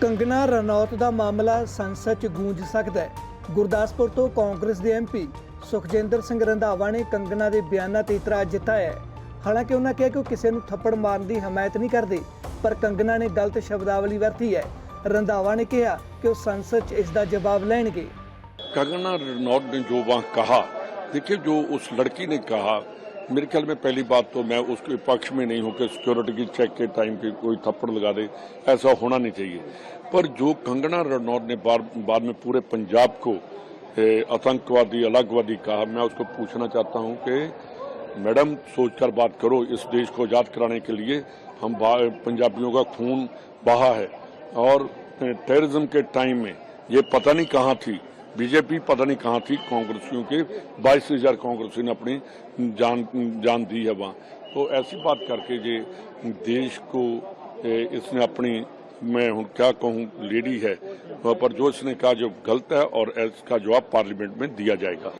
ਕੰਗਨਾ ਰਣੌਤ ਦਾ ਮਾਮਲਾ ਸੰਸਦ 'ਚ ਗੂੰਜ ਸਕਦਾ ਹੈ ਗੁਰਦਾਸਪੁਰ ਤੋਂ ਕਾਂਗਰਸ ਦੇ ਐਮਪੀ ਸੁਖਜਿੰਦਰ ਸਿੰਘ ਰੰਧਾਵਾ ਨੇ ਕੰਗਨਾ ਦੇ ਬਿਆਨਾਂ ਤੇ ਇਤਰਾਜ਼ ਜਤਾਇਆ ਹੈ ਹਾਲਾਂਕਿ ਉਹਨਾਂ ਕਿਹਾ ਕਿ ਉਹ ਕਿਸੇ ਨੂੰ ਥੱਪੜ ਮਾਰਨ ਦੀ ਹਮਾਇਤ ਨਹੀਂ ਕਰਦੇ ਪਰ ਕੰਗਨਾ ਨੇ ਗਲਤ ਸ਼ਬਦਾਵਲੀ ਵਰਤੀ ਹੈ ਰੰਧਾਵਾ ਨੇ ਕਿਹਾ ਕਿ ਉਹ ਸੰਸਦ 'ਚ ਇਸ ਦਾ ਜਵਾਬ ਲੈਣਗੇ कंगना रनौत ने जो वहाँ कहा देखिए जो उस लड़की ने कहा मेरे ख्याल में पहली बात तो मैं उसके पक्ष में नहीं हूँ कि सिक्योरिटी की चेक के टाइम पे कोई थप्पड़ लगा दे। ऐसा होना नहीं चाहिए। पर जो कंगना रनौत ने बाद में पूरे पंजाब को आतंकवादी, अलगवादी कहा, मैं उसको पूछना चाहता हूँ कि, मैडम, सोचकर बात करो, इस देश को आज़ाद कराने के लिए हम पंजाबियों का खून बहा है। और टेररिज्म के टाइम में, ये पता नहीं कहाँ थी बीजेपी पता नहीं कहाँ थी कांग्रेसियों के, बाईस हज़ार कांग्रेसियों ने अपनी जान जान दी है वहाँ। तो ऐसी बात करके जे देश को इसने अपनी, मैं हूँ, क्या कहूँ, लेडी है, वहाँ पर जो इसने कहा जो गलत है और इसका जवाब पार्लियामेंट में दिया जाएगा।